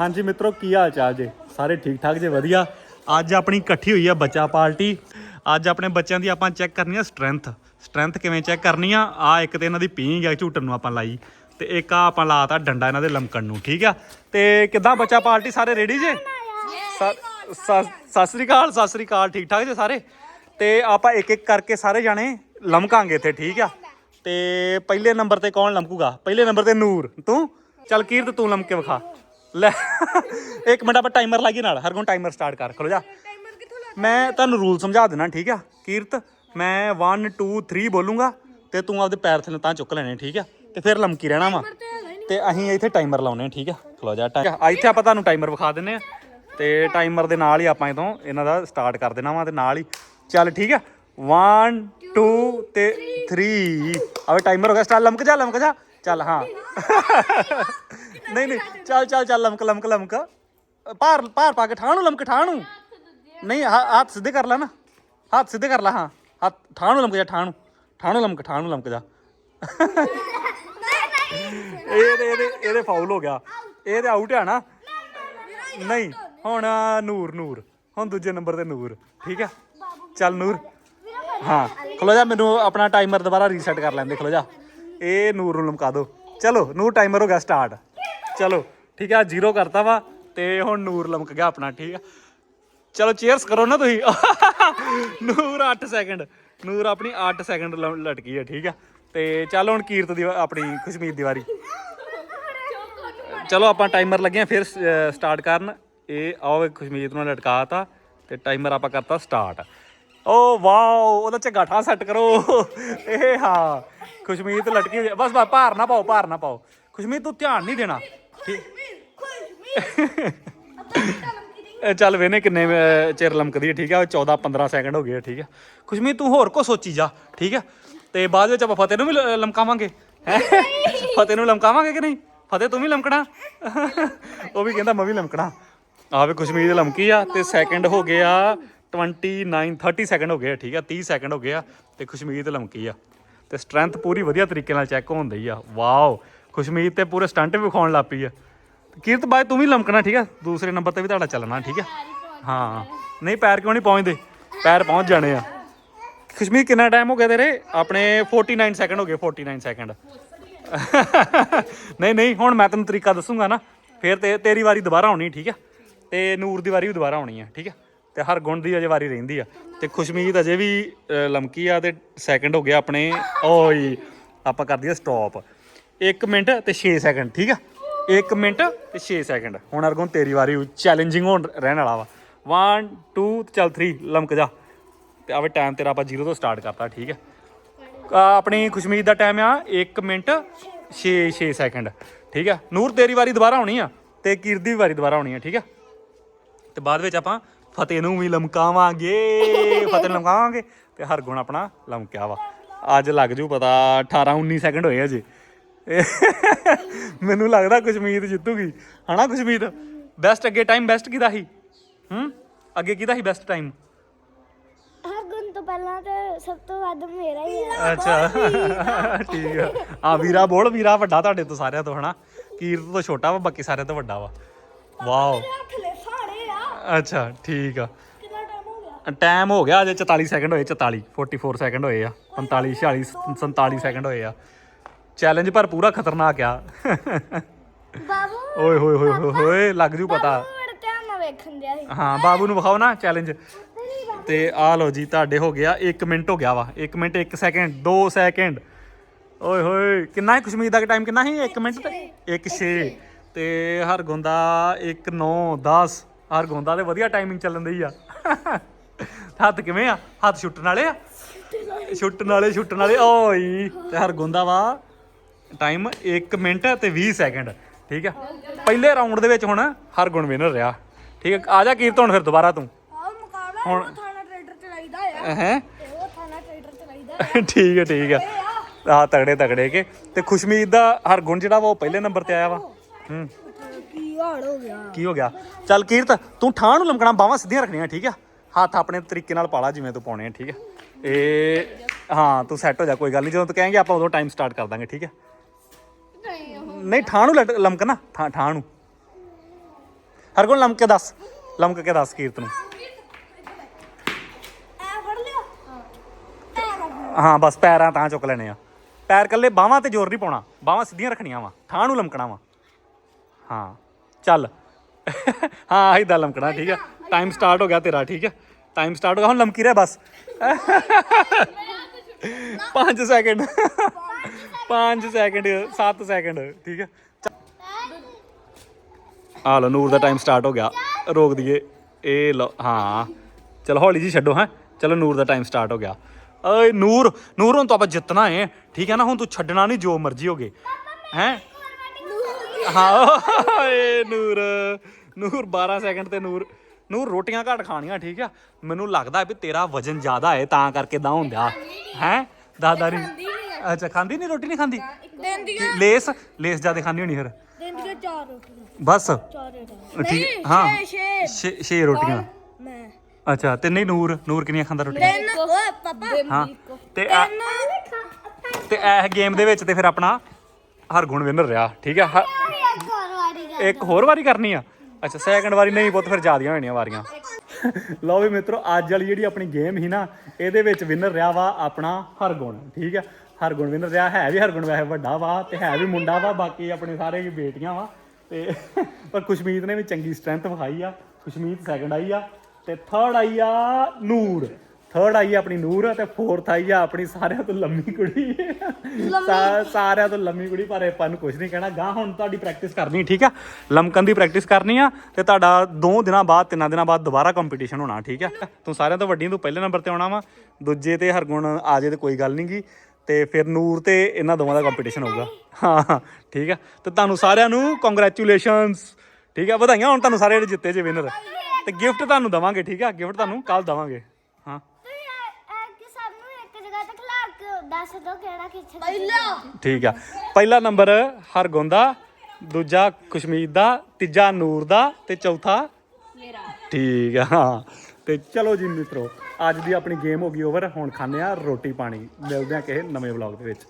ਹਾਂਜੀ ਮਿੱਤਰੋ, ਕੀ ਹਾਲ ਚਾਲ ਜੇ? ਸਾਰੇ ਠੀਕ ਠਾਕ ਜੇ? ਵਧੀਆ? ਅੱਜ ਆਪਣੀ ਇਕੱਠੀ ਹੋਈ ਆ ਬੱਚਾ ਪਾਰਟੀ। ਅੱਜ ਆਪਣੇ ਬੱਚਿਆਂ ਦੀ ਆਪਾਂ ਚੈੱਕ ਕਰਨੀ ਆ ਸਟਰੈਂਥ ਸਟਰੈਂਥ ਕਿਵੇਂ ਚੈੱਕ ਕਰਨੀ ਆ? ਆ ਇੱਕ ਤੇ ਇਹਨਾਂ ਦੀ ਪੀਂਗ ਆ, ਝੂਟਣ ਨੂੰ ਆਪਾਂ ਲਾਈ। ਤੇ ਇੱਕ ਆ ਆਪਾਂ ਲਾਤਾ ਡੰਡਾ ਇਹਨਾਂ ਦੇ ਲਮਕਣ ਨੂੰ, ਠੀਕ ਆ? ਤੇ ਕਿੱਦਾਂ ਬੱਚਾ ਪਾਰਟੀ? ਸਾਰੇ ਰੈਡੀ ਜੇ? ਸ- ਸਤਿ ਸ੍ਰੀ ਅਕਾਲ, ਸਤਿ ਸ੍ਰੀ ਅਕਾਲ। ਠੀਕ ਠਾਕ ਜੇ ਸਾਰੇ? ਤੇ ਆਪਾਂ ਇੱਕ ਇੱਕ ਕਰਕੇ ਸਾਰੇ ਜਾਣੇ ਲਮਕਾਂਗੇ ਇੱਥੇ, ਠੀਕ ਆ? ਤੇ ਪਹਿਲੇ ਨੰਬਰ ਤੇ ਕੌਣ ਲਮਕੂਗਾ? ਪਹਿਲੇ ਨੰਬਰ ਤੇ ਨੂਰ। ਤੂੰ? ਚੱਲ ਕੀਰਤ, ਤੂੰ ਲਮਕੇ ਵਿਖਾ। ਲੈ। ਇੱਕ ਮਿੰਟ ਆਪਾਂ ਟਾਈਮਰ ਲਾਈਏ ਨਾਲ। ਹਰ ਕੋਣ ਟਾਈਮਰ ਸਟਾਰਟ ਕਰ। ਖਲੋ ਜਾ। ਮੈਂ ਤੁਹਾਨੂੰ ਰੂਲ ਸਮਝਾ ਦੇਣਾ ਠੀਕ ਆ? ਕੀਰਤ ਮੈਂ 1 2 3 ਬੋਲੂੰਗਾ ਤੇ ਤੂੰ ਆਪਦੇ ਪੈਰ ਥੱਲੇ ਤਾਂ ਚੁੱਕ ਲੈਣੇ ਠੀਕ ਆ? ਤੇ ਫਿਰ ਲਮਕੀ ਰਹਿਣਾ ਵਾ। ਤੇ ਅਸੀਂ ਇੱਥੇ ਟਾਈਮਰ ਲਾਉਨੇ ਆ ਠੀਕ ਆ? ਖਲੋ ਜਾ ਟਾਈ- ਆ। ਇੱਥੇ ਆਪਾਂ ਤੁਹਾਨੂੰ ਟਾਈਮਰ ਵਿਖਾ ਦਿੰਨੇ ਆ। ਤੇ ਟਾਈਮਰ ਦੇ ਨਾਲ ਹੀ ਆਪਾਂ ਇਥੋਂ ਇਹਨਾਂ ਦਾ ਸਟਾਰਟ ਕਰ ਦੇਣਾ ਵਾ ਤੇ ਨਾਲ ਹੀ। ਚੱਲ ਠੀਕ ਆ? 1 2 ਤੇ 3 ਆਵੇ ਟਾਈਮਰ ਹੋ ਗਿਆ ਸਟਾਰਟ ਲਮਕ ਜਾ ਲਮਕ ਜਾ। ਚੱਲ, ਹਾਂ। ਨਹੀਂ ਨਹੀਂ, ਚੱਲ ਚੱਲ ਚੱਲ, ਲਮਕ ਲਮਕ ਲਮਕ। ਭਾਰ ਭਾਰ ਪਾ ਕੇ ਠਾਹ ਨੂੰ ਲਮਕ ਠਾਹ ਨੂੰ ਨਹੀਂ, ਹ- ਹੱਥ ਸਿੱਧੇ ਕਰ ਲੈ ਨਾ। ਹੱਥ ਸਿੱਧੇ ਕਰ ਲੈ, ਹਾਂ। ਹੱਥ ਠਾਹ ਨੂੰ ਲਮਕ ਜਾ ਠਾਹ ਨੂੰ ਠਾਹ ਨੂੰ ਲਮਕ ਠਾਹ ਨੂੰ ਲਮਕ ਜਾ ਇਹਦੇ ਇਹਦੇ ਇਹਦੇ ਫਾਉਲ ਹੋ ਗਿਆ। ਇਹ ਤੇ ਆਊਟ ਆ ਨਾ। ਨਹੀਂ, ਹੁਣ ਨੂਰ ਨੂਰ। ਹੁਣ ਦੂਜੇ ਨੰਬਰ ਤੇ ਨੂਰ। ਠੀਕ ਆ? ਚੱਲ ਨੂਰ। ਹਾਂ। ਖਲੋ ਜਾ, ਮੈਨੂੰ ਆਪਣਾ ਟਾਈਮਰ ਦੁਬਾਰਾ ਰੀਸੈਟ ਕਰ ਲੈਂਦੇ ਖਲੋ ਜਾ। ਇਹ ਨੂਰ ਨੂੰ ਲਮਕਾ ਦਿਓ ਚਲੋ, ਨੂਰ ਟਾਈਮਰ ਹੋ ਗਿਆ ਸਟਾਰਟ ਚਲੋ, ਠੀਕ ਆ ਜ਼ੀਰੋ ਕਰਤਾ ਵਾ ਤੇ ਹੁਣ ਨੂਰ ਲਮਕ ਗਿਆ ਆਪਣਾ, ਠੀਕ ਆ। ਚਲੋ ਚੀਅਰਸ ਕਰੋ ਨਾ ਤੁਸੀਂ। ਨੂਰ 8 ਸੈਕਿੰਡ ਨੂਰ ਆਪਣੀ 8 ਸੈਕਿੰਡ ਲਟਕੀ ਹੈ ਠੀਕ ਆ। ਤੇ ਚੱਲ ਹੁਣ ਕੀਰਤ ਦੀ, ਆਪਣੀ ਖੁਸ਼ਮੀਤ ਦੀ ਵਾਰੀ ਚਲੋ, ਆਪਾਂ ਟਾਈਮਰ ਲੱਗੇ ਆ, ਫਿਰ ਸਟਾਰਟ ਕਰਨ। ਇਹ ਆਓ ਇਹ ਖੁਸ਼ਮੀਤ ਨੂੰ ਲਟਕਾਤਾ ਤੇ ਟਾਈਮਰ ਆਪਾਂ ਕਰਤਾ ਸਟਾਰਟ ਓ ਵਾਓ ਉਹਦਾ ਝੱਗਾ ਠਾ ਸੈੱਟ ਕਰੋ ਇਹ ਹਾਂ ਖੁਸ਼ਮੀਤ ਲਟਕੀ ਹੋਈ ਹੈ। ਬਸ ਬਸ ਭਾਰ ਨਾ ਪਾਓ ਭਾਰ ਨਾ ਪਾਓ ਖੁਸ਼ਮੀਤ ਤੂੰ ਧਿਆਨ ਨਹੀਂ ਦੇਣਾ ਠੀਕ ਇਹ ਚੱਲ ਵੇਨੇ ਕਿੰਨੇ ਅਹ, ਚਿਰ ਲਮਕਦੀ ਹੈ ਠੀਕ ਹੈ 14 15 ਸੈਕਿੰਡ ਹੋ ਗਏ ਆ, ਠੀਕ ਹੈ ਖੁਸ਼ਮੀਤ ਤੂੰ ਹੋਰ ਕੋ ਸੋਚੀ ਜਾ ਠੀਕ ਹੈ ਤੇ ਬਾਅਦ ਵਿੱਚ ਆਪਾਂ ਫਤਿਹ ਨੂੰ ਵੀ ਲ- ਲਮਕਾਵਾਂਗੇ ਹੈਂ? ਫਤਿਹ ਨੂੰ ਲਮਕਾਵਾਂਗੇ ਕਿ ਨਹੀਂ ਫਤਿਹ ਤੂੰ ਵੀ ਲਮਕਣਾ ਉਹ ਵੀ ਕਹਿੰਦਾ ਮੈਂ ਵੀ ਲਮਕਣਾ ਆਵੇ ਖੁਸ਼ਮੀਤ ਲਮਕੀ ਆ ਤੇ ਸੈਕਿੰਡ ਹੋ ਗਏ ਆ 29 30 ਸੈਕਿੰਡ ਹੋ ਗਏ ਆ, ਠੀਕ ਆ 30 ਸੈਕਿੰਡ ਹੋ ਗਏ ਆ ਤੇ ਖੁਸ਼ਮੀਤ ਲਮਕੀ ਆ। ਤੇ ਸਟਰੈਂਥ ਪੂਰੀ ਵਧੀਆ ਤਰੀਕੇ ਨਾਲ ਚੈੱਕ ਹੁੰਦੀ ਆ। ਵਾਓ, ਖੁਸ਼ਮੀਤ ਤੇ ਪੂਰੇ ਸਟੰਟ ਵੀ ਵਿਖਾਉਣ ਲੱਗ ਪਈ ਆ। ਕੀਰਤ ਬਾਈ, ਤੂੰ ਵੀ ਲਮਕਣਾ, ਠੀਕ ਆ? ਦੂਸਰੇ ਨੰਬਰ ਤੇ ਵੀ ਤੁਹਾਡਾ ਚੱਲਣਾ, ਠੀਕ ਆ? ਹਾਂ। ਨਹੀਂ, ਪੈਰ ਕਿਉਂ ਨਹੀਂ ਪਹੁੰਚਦੇ? ਪੈਰ ਪਹੁੰਚ ਜਾਣੇ ਆ। ਖੁਸ਼ਮੀਤ, ਕਿੰਨਾ ਟਾਈਮ ਹੋ ਗਿਆ ਤੇਰੇ? ਆਪਣੇ 49 ਸੈਕਿੰਡ ਹੋ ਗਏ 49 ਸੈਕਿੰਡ ਨਹੀਂ ਨਹੀਂ, ਹੁਣ ਮੈਂ ਤੈਨੂੰ ਤਰੀਕਾ ਦੱਸੂਗਾ ਨਾ। ਫਿਰ ਤੇ ਤੇਰੀ ਵਾਰੀ ਦੁਬਾਰਾ ਆਉਣੀ, ਠੀਕ ਆ? ਤੇ ਨੂਰ ਦੀ ਵਾਰੀ ਵੀ ਦੁਬਾਰਾ ਆਉਣੀ ਆ, ਠੀਕ ਆ? ਤੇ ਹਰ ਗੁਣ ਦੀ ਅਜੇ ਵਾਰੀ ਰਹਿੰਦੀ ਆ। ਤੇ ਖੁਸ਼ਮੀਤ ਅਜੇ ਵੀ ਅ, ਲਮਕੀ ਆ ਤੇ ਸੈਕਿੰਡ ਹੋ ਗਿਆ ਆਪਣੇ। ਓਏ ਆਪਾਂ ਕਰ ਦਈਏ ਸਟਾਪ 1 ਮਿੰਟ ਤੇ 6 ਸੈਕਿੰਡ ਠੀਕ ਆ? 1 ਮਿੰਟ ਤੇ 6 ਸੈਕਿੰਡ ਹੁਣ ਅਰਗੋਂ ਤੇਰੀ ਵਾਰੀ ਚੈਲੰਜਿੰਗ ਹੋਣ ਰਹਿਣ ਵਾਲਾ ਵਾ। 1 2 ਚੱਲ 3 ਲਮਕ ਜਾ। ਤੇ ਆਵੇ ਟਾਈਮ ਤੇਰਾ ਆਪਾਂ 0 ਤੋਂ ਸਟਾਰਟ ਕਰਤਾ ਠੀਕ ਹੈ ਆ, ਆਪਣੀ ਖੁਸ਼ਮੀਤ ਦਾ ਟਾਈਮ ਆ। 1 ਮਿੰਟ 6 6 ਸੈਕਿੰਡ ਠੀਕ ਆ? ਨੂਰ ਤੇਰੀ ਵਾਰੀ ਦੁਬਾਰਾ ਆਉਣੀ ਆ। ਤੇ ਕੀਰਤ ਦੀ ਵਾਰੀ ਦੁਬਾਰਾ ਆਉਣੀ ਆ ਠੀਕ ਆ? ਤੇ ਬਾਅਦ ਵਿੱਚ ਆਪਾਂ ਫਤਿਹ ਨੂੰ ਵੀ ਲਮਕਾਵਾਂਗੇ ਫਤਿਹ ਨੂੰ ਲਮਕਾਵਾਂਗੇ ਤੇ ਹਰ ਗੁਣ ਆਪਣਾ ਲਮਕਿਆ ਵਾ। ਅੱਜ ਲੱਗ ਜੂ ਪਤਾ 18 19 ਸੈਕਿੰਡ ਹੋਏ ਅਜੇ। ਮੈਨੂੰ ਲੱਗਦਾ ਖੁਸ਼ਮੀਤ ਜਿੱਤੂਗੀ। ਹਨਾ ਖੁਸ਼ਮੀਤ ਬੈਸਟ ਅੱਗੇ ਟਾਈਮ ਬੈਸਟ ਕਿਹਦਾ ਸੀ? ਹੂੰ? ਅੱਗੇ ਕਿਹਦਾ ਸੀ ਬੈਸਟ ਟਾਈਮ ਹਰ ਗੁਣ ਤੋਂ ਪਹਿਲਾਂ ਤੇ ਸਭ ਤੋਂ ਵੱਧ ਮੇਰਾ ਹੀ ਹੈ ਅੱਛਾ। ਠੀਕ ਆ। ਆ ਵੀਰਾ ਬੋਲ ਵੀਰਾ ਵੱਡਾ ਤੁਹਾਡੇ ਤੋਂ ਸਾਰਿਆਂ ਤੋਂ ਹਨਾ? ਕੀਰਤ ਤੋਂ ਛੋਟਾ ਵਾ ਬਾਕੀ ਸਾਰਿਆਂ ਤੋਂ ਵੱਡਾ ਵਾ। ਵਾਓ। ਅੱਛਾ ਠੀਕ ਆ। ਕਿੰਨਾ ਟਾਈਮ ਹੋ ਗਿਆ? ਟਾਈਮ ਹੋ ਗਿਆ ਅਜੇ 44 ਸੈਕਿੰਡ ਹੋਏ 44 44 ਸੈਕਿੰਡ ਹੋਏ ਆ 45 46 47 ਸੈਕਿੰਡ ਹੋਏ ਆ। ਚੈਲੰਜ ਪਰ ਪੂਰਾ ਖਤਰਨਾਕ ਆ। ਬਾਬੂ ਓਏ ਹੋਏ ਹੋਏ ਹੋਏ ਹੋਏ ਲੱਗ ਜੂ ਪਤਾ। ਬੜਾ ਧਿਆਨ ਨਾਲ ਵੇਖਣ ਦਿਆ ਸੀ। ਹਾਂ ਬਾਬੂ ਨੂੰ ਵਿਖਾਓ ਨਾ ਚੈਲੰਜ ਤੇ ਆ ਲਓ ਜੀ ਤੁਹਾਡੇ ਹੋ ਗਿਆ 1 ਮਿੰਟ ਹੋ ਗਿਆ ਵਾ। 1 ਮਿੰਟ 1 ਸੈਕਿੰਡ 2 ਸੈਕਿੰਡ ਓਏ ਹੋਏ ਕਿੰਨਾ ਹੈ ਖੁਸ਼ਮੀਤ ਦਾ ਟਾਈਮ ਕਿੰਨਾ ਸੀ? 1 ਮਿੰਟ ਤੇ? 1 6 ਤੇ ਹਰ ਗੁੰਦਾ 1 9 10 ਹਰ ਗੁੰਦਾ ਤੇ ਵਧੀਆ ਟਾਈਮਿੰਗ ਚੱਲਣ ਦੀ ਆ। ਹੱਥ ਕਿਵੇਂ ਆ? ਹੱਥ ਛੁੱਟਣ ਵਾਲੇ ਆ? ਛੁੱਟਣ ਵਾਲੇ ਛੁੱਟਣ ਵਾਲੇ ਓਏ ਤੇ ਹਰ ਗੁੰਦਾ ਵਾ। ਟਾਈਮ 1 ਮਿੰਟ ਤੇ 20 ਸੈਕਿੰਡ ਠੀਕ ਆ? ਪਹਿਲੇ ਰਾਉਂਡ ਦੇ ਵਿੱਚ ਹੁਣ ਹਰ ਗੁਣ ਵਿਨਰ ਰਿਹਾ। ਠੀਕ ਆ? ਆ ਜਾ ਕੀਰਤ ਹੁਣ ਫਿਰ ਦੁਬਾਰਾ ਤੂੰ। ਹੁਣ- ਥਾਣਾ ਚਲਾਈਦਾ ਆ। ਹੈ? ਤੇ ਉਹ ਥਾਣਾ ਟਰੈਕਟਰ ਚਲਾਈਦਾ ਠੀਕ ਹੈ ਠੀਕ ਹੈ ਆ। ਤਗੜੇ ਤਗੜੇ ਕੇ। ਤੇ ਖੁਸ਼ਮੀਤ ਦਾ ਹਰ ਗੁਣ ਜਿਹੜਾ ਵਾ ਉਹ ਪਹਿਲੇ ਨੰਬਰ ਤੇ ਆਇਆ ਵਾ। ਹੂੰ। ਹਾਲ ਹੋ ਗਿਆ। ਕੀ ਹੋ ਗਿਆ? ਚੱਲ ਕੀਰਤ, ਤੂੰ ਠਾਹ ਨੂੰ ਲਮਕਣਾ, ਬਾਹਾਂ ਸਿੱਧੀਆਂ ਰੱਖਣੀਆਂ, ਠੀਕ ਆ? ਹੱਥ ਆਪਣੇ ਤਰੀਕੇ ਨਾਲ ਪਾਲਾ ਜਿਵੇਂ ਤੂੰ ਪਾਉਣੇ ਆ, ਠੀਕ ਆ? ਇਹ ਹਾਂ, ਤੂੰ ਸੈੱਟ ਹੋ ਜਾ, ਕੋਈ ਗੱਲ ਨਹੀਂ, ਜਦੋਂ ਤੂੰ ਕਹੇਂਗੇ ਆਪਾਂ ਉਦੋਂ ਟਾਈਮ ਸਟਾਰਟ ਕਰ ਦਾਂਗੇ, ਠੀਕ ਆ? ਨਹੀਂ, ਠਾਹ ਨੂੰ ਲਟ- ਲਮਕਣਾ, ਠਾਹ ਠਾਹ ਨੂੰ। ਹਰਗੁਣ ਲੰਮ ਕੇ ਦੱਸ, ਲਮਕ ਕੇ ਦੱਸ ਕੀਰਤ ਨੂੰ। ਐ ਫੜ ਲਿਓ ਹਾਂ, ਬਸ ਪੈਰਾਂ ਤਾਂ ਚੁੱਕ ਲੈਣੇ ਆ। ਪੈਰ ਕੱਲੇ ਬਾਹਾਂ ਤੇ ਜ਼ੋਰ ਨਹੀਂ ਪਾਉਣਾ, ਬਾਹਾਂ ਸਿੱਧੀਆਂ ਰੱਖਣੀਆਂ ਵਾ ਥਾਂ ਨੂੰ ਲਮਕਣਾ ਵਾ। ਹਾਂ। ਚੱਲ ਹਾਂ ਇਦਾਂ ਲਮਕਣਾ ਠੀਕ ਹੈ ਟਾਈਮ ਸਟਾਰਟ ਹੋ ਗਿਆ ਤੇਰਾ ਠੀਕ ਹੈ ਟਾਈਮ ਸਟਾਰਟ ਹੋ ਗਿਆ ਹੁਣ ਲਮਕੀ ਰਿਹਾ ਬਸ 5 ਸੈਕਿੰਡ 5 ਸੈਕਿੰਡ 7 ਸੈਕਿੰਡ ਠੀਕ ਹੈ ਆ ਲੋ ਨੂਰ ਦਾ ਟਾਈਮ ਸਟਾਰਟ ਹੋ ਗਿਆ ਰੋਕ ਦਈਏ ਇਹ ਲੋ ਹਾਂ ਚਲੋ ਹੌਲੀ ਜੀ ਛੱਡੋ ਹਾਂ ਚਲੋ ਨੂਰ ਦਾ ਟਾਈਮ ਸਟਾਰਟ ਹੋ ਗਿਆ ਓਏ ਨੂਰ ਨੂਰ ਹੁਣ ਤਾਂ ਆਪਾਂ ਜਿੱਤਣਾ ਹੈ ਠੀਕ ਹੈ ਨਾ ਹੁਣ ਤੂੰ ਛੱਡਣਾ ਨਹੀਂ ਜੋ ਮਰਜ਼ੀ ਹੋਗੇ ਹੈ ਹਾਂ ਨੂਰ ਨੂਰ 12 ਸੈਕਿੰਡ ਤੇ ਨੂਰ ਨੂਰ ਰੋਟੀਆਂ ਘੱਟ ਖਾਣੀਆਂ ਠੀਕ ਆ? ਮੈਨੂੰ ਲੱਗਦਾ ਵੀ ਤੇਰਾ ਵਜਨ ਜ਼ਿਆਦਾ ਹੈ ਤਾਂ ਕਰਕੇ ਦਾ ਹੁੰਦਾ ਹੈ? ਦਾਦਾ ਨਹੀਂ ਅੱਛਾ ਖਾਂਦੀ ਨਹੀਂ ਰੋਟੀ ਨਹੀਂ ਖਾਂਦੀ? ਲੇਸ ਲੇਸ ਜ਼ਿਆਦਾ ਖਾਂਦੀ ਹੋਣੀ ਫਿਰ? ਚਾਰ ਰੋਟੀਆਂ। ਬਸ। ਚਾਰ ਰੋਟੀਆਂ। ਠੀਕ ਹਾਂ। ਛੇ। ਛੇ ਰੋਟੀਆਂ। ਮੈਂ। ਅੱਛਾ ਤੇ ਨਹੀਂ ਨੂਰ ਨੂਰ ਕਿੰਨੀਆਂ ਖਾਂਦਾ ਰੋਟੀਆਂ? ਤਿੰਨ। ਓਏ ਪਾਪਾ। ਹਾਂ ਤੇ ਆ- ਤੇ ਇਹ ਗੇਮ ਦੇ ਵਿੱਚ ਤੇ ਫਿਰ ਆਪਣਾ ਹਰਗੁਣ ਵਿਨਰ ਰਿਹਾ, ਠੀਕ ਹੈ ਹ- ਇੱਕ ਹੋਰ ਵਾਰੀ ਕਰਨੀ ਆ? ਅੱਛਾ ਸੈਕੰਡ ਵਾਰੀ ਨਹੀਂ, ਪੁੱਤ, ਫਿਰ ਜ਼ਿਆਦੀਆਂ ਹੋਣੀਆਂ ਵਾਰੀਆਂ। ਲਓ ਵੀ ਮਿੱਤਰੋ, ਅੱਜ ਵਾਲੀ ਜਿਹੜੀ ਆਪਣੀ ਗੇਮ ਸੀ ਨਾ, ਇਹਦੇ ਵਿੱਚ ਵਿਨਰ ਰਿਹਾ ਵਾ ਆਪਣਾ ਹਰਗੁਣ ਠੀਕ ਆ ਹਰਗੁਣ ਵਿਨਰ ਰਿਹਾ, ਹੈ ਵੀ ਹਰਗੁਣ ਵੈਸੇ ਵੱਡਾ ਵਾ ਤੇ ਹੈ ਵੀ ਮੁੰਡਾ ਵਾ, ਬਾਕੀ ਆਪਣੇ ਸਾਰੇ ਬੇਟੀਆਂ ਵਾ ਤੇ ਪਰ ਖੁਸ਼ਮੀਤ ਨੇ ਵੀ ਚੰਗੀ ਸਟਰੈਂਥ ਵਿਖਾਈ ਆ, ਖੁਸ਼ਮੀਤ ਸੈਕੰਡ ਆਈ ਆ ਤੇ ਥਰਡ ਆਈ ਆ ਨੂਰ। ਥਰਡ ਆਈ ਆ ਆਪਣੀ ਨੂਰ ਤੇ ਫੋਰਥ ਆਈ ਆ ਆਪਣੀ ਸਾਰਿਆਂ ਤੋਂ ਲੰਮੀ ਕੁੜੀ। ਸਾ- ਸਾਰਿਆਂ ਤੋਂ ਲੰਮੀ ਕੁੜੀ ਪਰ ਆਪਾਂ ਨੂੰ ਕੁਝ ਨਹੀਂ ਕਹਿਣਾ। ਗਾਂ ਹੁਣ ਤੁਹਾਡੀ ਪ੍ਰੈਕਟਿਸ ਕਰਨੀ ਠੀਕ ਆ? ਲਮਕਣ ਦੀ ਪ੍ਰੈਕਟਿਸ ਕਰਨੀ ਆ ਤੇ ਤੁਹਾਡਾ ਦੋ ਦਿਨਾਂ ਬਾਅਦ ਤਿੰਨਾਂ ਦਿਨਾਂ ਬਾਅਦ ਦੁਬਾਰਾ ਕੰਪੀਟੀਸ਼ਨ ਹੋਣਾ ਠੀਕ ਆ? ਤੂੰ ਸਾਰਿਆਂ ਤੋਂ ਵੱਡੀ ਤੂੰ ਪਹਿਲੇ ਨੰਬਰ ਤੇ ਆਉਣਾ ਵਾ। ਦੂਜੇ ਤੇ ਹਰਗੁਣ ਆ ਜੇ ਤੇ ਕੋਈ ਗੱਲ ਨਹੀਂਗੀ ਤੇ ਫਿਰ ਨੂਰ ਤੇ ਇਹਨਾਂ ਦੋਵਾਂ ਦਾ ਕੰਪੀਟੀਸ਼ਨ ਹੋਊਗਾ। ਹਾਂ ਹਾਂ, ਠੀਕ ਆ? ਤੇ ਤੁਹਾਨੂੰ ਸਾਰਿਆਂ ਨੂੰ ਕੰਗ੍ਰੈਚੁਲੇਸ਼ਨਸ ਠੀਕ ਆ? ਵਧਾਈਆਂ ਹੁਣ ਤੁਹਾਨੂੰ ਸਾਰੇ ਜਿਹੜੇ ਜਿੱਤੇ ਜੇ ਵਿਨਰ ਤੇ ਗਿਫਟ ਤੁਹਾਨੂੰ ਦਵਾਂਗੇ ਠੀਕ ਆ? ਗਿਫਟ ਤੁਹਾਨੂੰ ਕੱਲ ਦਵਾਂਗੇ ਹਾਂ ਤੁਸੀਂ ਇਹ ਕਿ ਸਾਨੂੰ ਇੱਕ ਜਗ੍ਹਾ ਤੇ ਖਿਲਾ ਕੇ ਦੱਸ ਦਿਓ ਕਿਹੜਾ ਕਿੱਥੇ ਪਹਿਲਾ। ਠੀਕ ਆ। ਪਹਿਲਾ ਨੰਬਰ ਹਰਗੁਣ ਦਾ ਦੂਜਾ ਖੁਸ਼ਮੀਤ ਦਾ ਤੀਜਾ ਨੂਰ ਦਾ ਤੇ ਚੌਥਾ ਮੇਰਾ। ਠੀਕ ਆ ਹਾਂ। ਤੇ ਚਲੋ ਜੀ ਮਿੱਤਰੋ ਅੱਜ ਦੀ ਆਪਣੀ ਗੇਮ ਹੋ ਗਈ ਓਵਰ ਹੁਣ ਖਾਂਦੇ ਆ ਰੋਟੀ ਪਾਣੀ। ਮਿਲਦੇ ਆ ਕਿਸੇ ਨਵੇਂ ਵਲੌਗ ਦੇ ਵਿੱਚ।